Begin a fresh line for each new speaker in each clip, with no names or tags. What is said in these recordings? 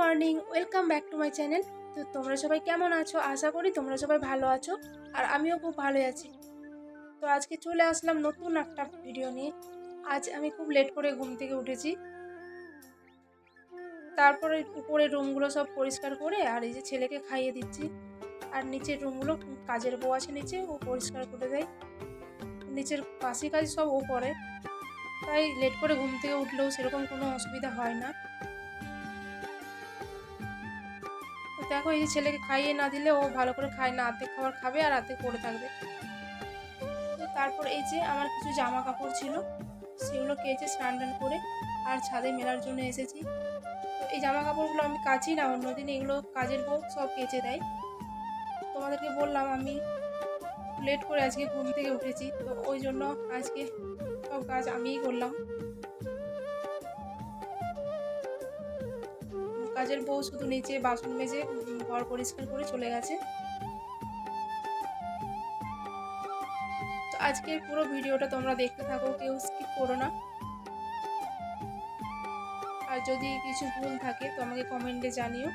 Morning, welcome back to my channel. তো তোমরা সবাই কেমন আছো? আশা করি তোমরা সবাই ভালো আছো, আর আমিও খুব ভালোই আছি। তো আজকে চলে আসলাম নতুন একটা ভিডিও নিয়ে। আজ আমি খুব লেট করে ঘুম থেকে উঠেছি। তারপরে উপরের রুমগুলো সব পরিষ্কার করে আর এই যে ছেলেকে খাইয়ে দিচ্ছি। আর নিচের রুমগুলো কাজের বউ আছে নিচে, ও পরিষ্কার করে দেয়। নিচের বাসি কাজ সব ও করে। তাই লেট করে ঘুম থেকে উঠলেও সেরকম কোনো অসুবিধা হয় না। দেখো, এই যে ছেলেকে খাইয়ে না দিলে ও ভালো করে খায় না, আর্ধেক খাবার খাবে আর আর্ধেক পড়ে থাকবে। তো তারপর এই যে আমার কিছু জামা কাপড় ছিল, সেগুলো কেচে স্নান টান করে আর ছাদে মেলার জন্য এসেছি। তো এই জামা কাপড়গুলো আমি কাচি না, অন্যদিন এগুলো কাজের বউ সব কেচে দেয়। তোমাদেরকে বললাম, আমি লেট করে আজকে ঘুম থেকে উঠেছি, তো ওই জন্য আজকে সব কাজ আমিই করলাম। কাজের বউ শুধু নিচে বাসন মেজে ঘর পরিষ্কার করে চলে গেছে। তো আজকের পুরো ভিডিওটা তোমরা দেখতে থাকো, কেউ স্কিপ করো না। আর যদি কিছু ভুল থাকে, তো আমাকে কমেন্টে জানিও।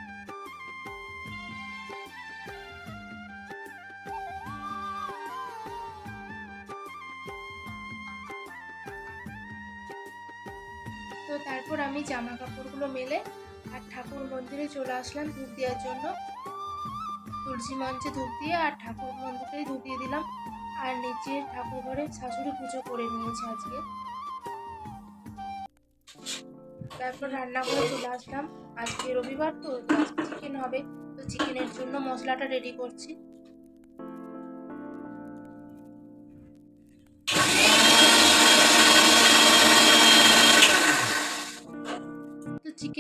তো তারপর আমি জামা কাপড়গুলো মেলে আর ঠাকুর মন্দিরে চলে আসলাম ধূপ দেওয়ার জন্য। তুলসী মঞ্চে ধূপ দিয়ে আর ঠাকুর মন্দিরেই ধূপ দিয়ে দিলাম। আর নিচে ঠাকুর ঘরে শাশুড়ি পুজো করে নিয়েছে আজকে। তারপর রান্না করে চলে আসলাম। আজকে রবিবার তো চিকেন হবে। তো চিকেনের জন্য মশলাটা রেডি করছি।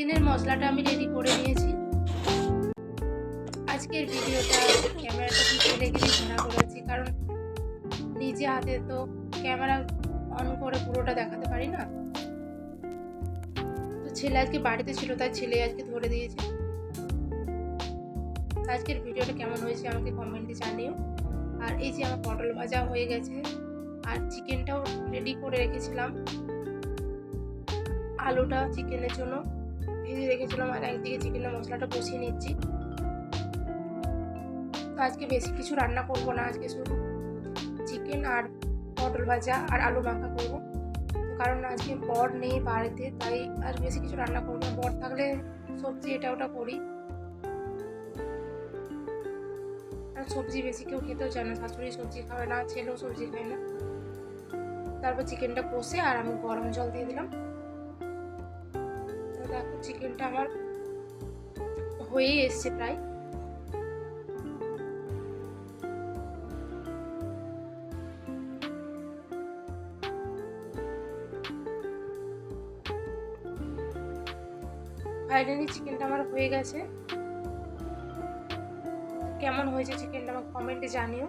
চিকেনের মশলাটা আমি রেডি করে নিয়েছি। আজকের ভিডিওটা ক্যামেরাটা পিছিয়ে রেখে ঘোরা করেছি কারণ নিজে হাতে তো ক্যামেরা অন করে পুরোটা দেখাতে পারি না। তো ছেলে আজকে বাড়িতে ছিল তার ছেলে আজকে ধরে দিয়েছে। আজকের ভিডিওটা কেমন হয়েছে আমাকে কমেন্টে জানিও। আর এই যে আমার পটল ভাজা হয়ে গেছে, আর চিকেনটাও রেডি করে রেখেছিলাম। আলুটা চিকেনের জন্য। ভেজে রেখেছিলাম আর একদিকে চিকেনের মশলাটা কষিয়ে নিচ্ছি। তো আজকে বেশি কিছু রান্না করব না, আজকে শুধু চিকেন আর পটল ভাজা আর আলু মাখা করব। কারণ আজকে বর নেই বাড়িতে, তাই আর বেশি কিছু রান্না করব না। বর থাকলে সবজি এটা ওটা করি। আর সবজি বেশি কেউ খেতেও চায় না, শাশুড়ি সবজি খাবে না, ছেলেও সবজি খায় না। তারপর চিকেনটা কষে আর আমি গরম জল দিয়ে দিলাম। দেখো, চিকেনটা আমার হয়েই এসছে প্রায়। ফাইনালি চিকেনটা আমার হয়ে গেছে। কেমন হয়েছে চিকেনটা আমাকে কমেন্টে জানিও।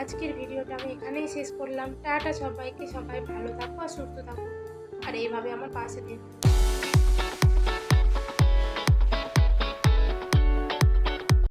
আজকের ভিডিওটা আমি এখানেই শেষ করলাম। টাটা সবাইকে, সবাই ভালো থাকো আর সুস্থ থাকো। আর এইভাবে আমার পাশে থেকো।